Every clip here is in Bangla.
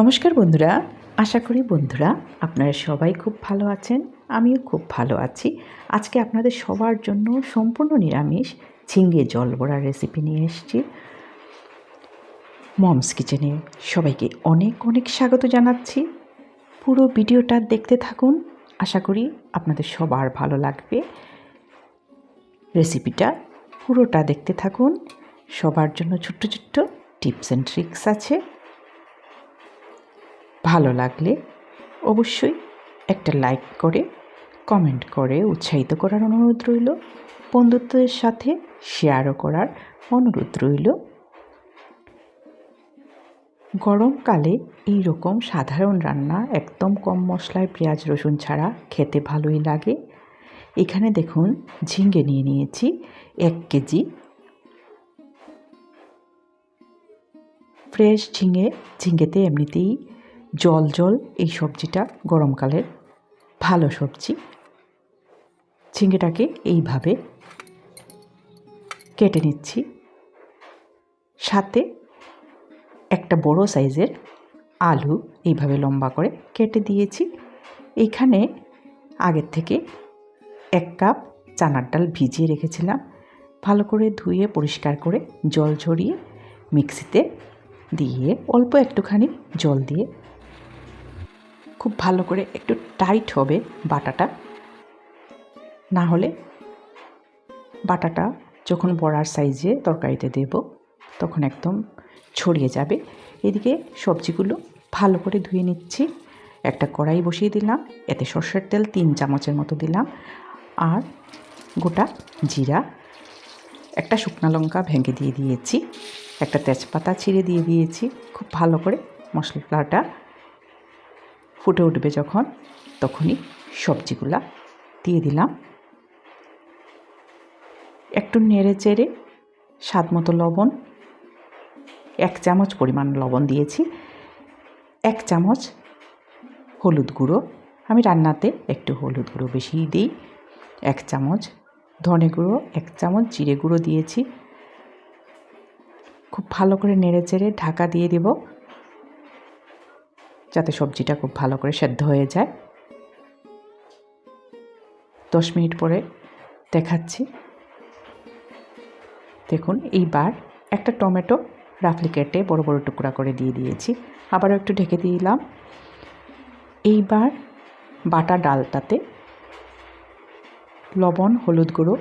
নমস্কার বন্ধুরা, আশা করি বন্ধুরা আপনারা সবাই খুব ভালো আছেন, আমিও খুব ভালো আছি। আজকে আপনাদের সবার জন্য সম্পূর্ণ নিরামিষ ঝিঙ্গে জল বড়ার রেসিপি নিয়ে এসেছি। মমস কিচেনে সবাইকে অনেক অনেক স্বাগত জানাচ্ছি। পুরো ভিডিওটা দেখতে থাকুন, আশা করি আপনাদের সবার ভালো লাগবে। রেসিপিটা পুরোটা দেখতে থাকুন, সবার জন্য ছোট্ট ছোট্ট টিপস অ্যান্ড ট্রিক্স আছে। ভালো লাগলে অবশ্যই একটা লাইক করে কমেন্ট করে উৎসাহিত করার অনুরোধ রইল। বন্ধুত্বের সাথে শেয়ারও করার অনুরোধ রইল। গরমকালে এই রকম সাধারণ রান্না একদম কম মশলায় পেঁয়াজ, রসুন ছাড়া খেতে ভালোই লাগে। এখানে দেখুন, ঝিঙ্গে নিয়ে নিয়েছি এক কেজি। ফ্রেশ ঝিঙে, ঝিঙ্গেতে এমনিতেই জল জল, এই সবজিটা গরমকালের ভালো সবজি। ঝিঙেটাকে এইভাবে কেটে নিচ্ছি। সাথে একটা বড় সাইজের আলু এইভাবে লম্বা করে কেটে দিয়েছি। এখানে আগের থেকে এক কাপ চানার ডাল ভিজিয়ে রেখেছিলাম। ভালো করে ধুয়ে পরিষ্কার করে জল ঝরিয়ে মিক্সিতে দিয়ে অল্প একটুখানি জল দিয়ে খুব ভালো করে একটু টাইট হবে বাটাটা। না হলে বাটাটা যখন বড়ার সাইজে তরকারিতে দেব, তখন একদম ছড়িয়ে যাবে। এদিকে সবজিগুলো ভালো করে ধুয়ে নিচ্ছি। একটা কড়াই বসিয়ে দিলাম, এতে সর্ষের তেল তিন চামচের মতো দিলাম। আর গোটা জিরা, একটা শুকনো লঙ্কা ভেঙে দিয়ে দিয়েছি, একটা তেজপাতা ছিঁড়ে দিয়ে দিয়েছি। খুব ভালো করে মশলাটা ফুটে উঠবে যখন, তখনই সবজিগুলা দিয়ে দিলাম। একটু নেড়ে চেড়ে স্বাদ মতো লবণ, এক চামচ পরিমাণ লবণ দিয়েছি, এক চামচ হলুদ গুঁড়ো। আমি রান্নাতে একটু হলুদ গুঁড়ো বেশি দিই, এক চামচ ধনে গুঁড়ো, এক চামচ জিরে গুঁড়ো দিয়েছি। খুব ভালো করে নেড়ে চেড়ে ঢাকা দিয়ে দেব। যাতে সবজিটা খুব ভালো করে সেদ্ধ হয়ে যায়। দশ মিনিট পরে দেখাচ্ছি। দেখুন, এইবার একটা টমেটো রাফলি কেটে বড় বড় টুকরা করে দিয়ে দিয়েছি। আবারও একটু ঢেকে দিলাম। এইবার বাটা ডালটাতে লবণ, হলুদ গুঁড়ো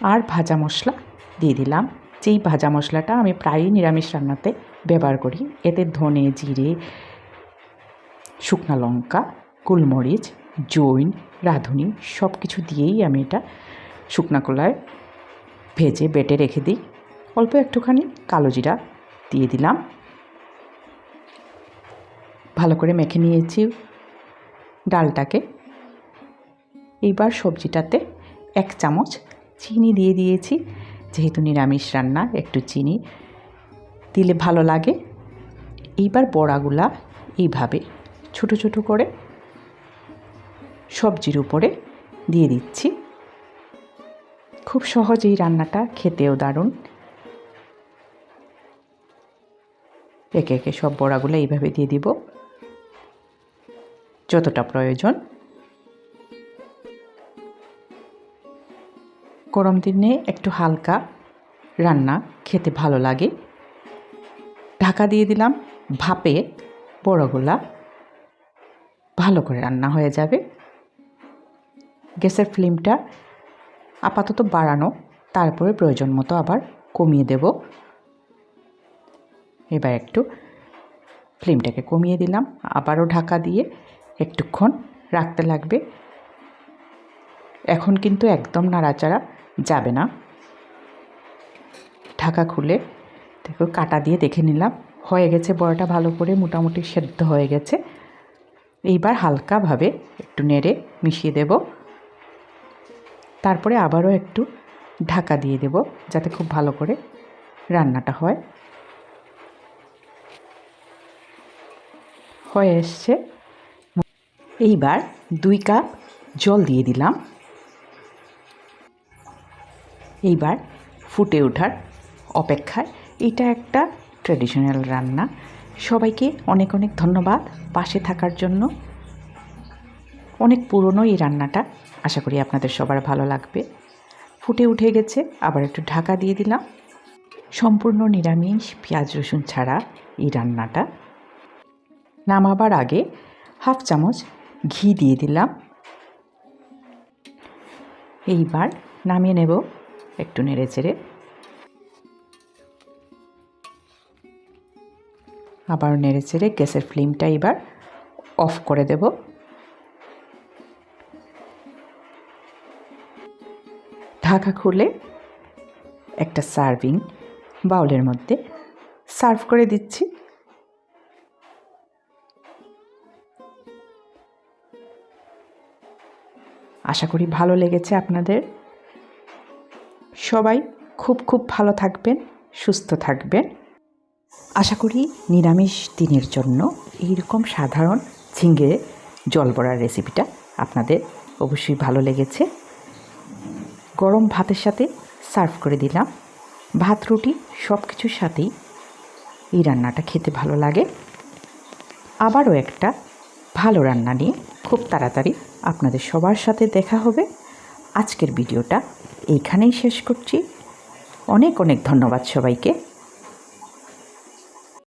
আর ভাজা মশলা দিয়ে দিলাম। যেই ভাজা মশলাটা আমি প্রায়ই নিরামিষ রান্নাতে ব্যবহার করি, এতে ধনে, জিরে শুকনা লঙ্কা, গোলমরিচ, জৈন, রাঁধুনি সব কিছু দিয়েই আমি এটা শুকনা কলায় ভেজে বেটে রেখে দিই। অল্প একটুখানি কালো জিরা দিয়ে দিলাম। ভালো করে মেখে নিয়েছি ডালটাকে। এইবার সবজিটাতে এক চামচ চিনি দিয়ে দিয়েছি। যেহেতু নিরামিষ রান্না, একটু চিনি দিলে ভালো লাগে। এইবার বড়াগুলা এইভাবে ছোট ছোট করে সবজির উপরে দিয়ে দিচ্ছি। খুব সহজ এই রান্নাটা, খেতেও দারুণ। একে একে সব বড়াগুলো এইভাবে দিয়ে দিব। যতটা প্রয়োজন। গরম দিনে একটু হালকা রান্না খেতে ভালো লাগে। ঢাকা দিয়ে দিলাম ভাপে বড়গুলা। ভালো করে রান্না হয়ে যাবে। গ্যাসের ফ্লেমটা আপাতত বাড়ানো, তারপরে প্রয়োজন মতো আবার কমিয়ে দেব। এবার একটু ফ্লেমটাকে কমিয়ে দিলাম। আবারও ঢাকা দিয়ে একটুক্ষণ রাখতে লাগবে। এখন কিন্তু একদম নাড়াচাড়া যাবে না। ঢাকা খুলে দেখো কাটা দিয়ে দেখে নিলাম। হয়ে গেছে বড়াটা ভালো করে মোটামুটি সেদ্ধ হয়ে গেছে। এইবার হালকাভাবে একটু নেড়ে মিশিয়ে দেব। তারপরে আবারও একটু ঢাকা দিয়ে দেব যাতে খুব ভালো করে রান্নাটা হয়। হয়ে এসছে। এইবার দুই কাপ জল দিয়ে দিলাম। এইবার ফুটে ওঠার অপেক্ষায় এটা একটা ট্র্যাডিশনাল রান্না। সবাইকে অনেক অনেক ধন্যবাদ পাশে থাকার জন্য। অনেক পুরনো এই রান্নাটা, আশা করি আপনাদের সবার ভালো লাগবে। ফুটে উঠে গেছে, আবার একটু ঢাকা দিয়ে দিলাম। সম্পূর্ণ নিরামিষ পেঁয়াজ রসুন ছাড়া এই রান্নাটা। নামাবার আগে হাফ চামচ ঘি দিয়ে দিলাম। এইবার নামিয়ে নেব একটু নেড়ে চেড়ে আবার নেড়ে চেড়ে গ্যাসের ফ্লেমটা এবার অফ করে দেব। ঢাকা খুলে একটা সার্ভিং বাউলের মধ্যে সার্ভ করে দিচ্ছি। আশা করি ভালো লেগেছে আপনাদের। সবাই খুব খুব ভালো থাকবেন, সুস্থ থাকবেন। আশা করি নিরামিষ দিনের জন্য এইরকম সাধারণ ঝিঙ্গে জল বড়ার রেসিপিটা আপনাদের অবশ্যই ভালো লেগেছে। গরম ভাতের সাথে সার্ভ করে দিলাম। ভাত, রুটি সব কিছুর সাথেই এই রান্নাটা খেতে ভালো লাগে। আবারও একটা ভালো রান্না নিয়ে খুব তাড়াতাড়ি আপনাদের সবার সাথে দেখা হবে। আজকের ভিডিওটা এইখানেই শেষ করছি। অনেক অনেক ধন্যবাদ সবাইকে।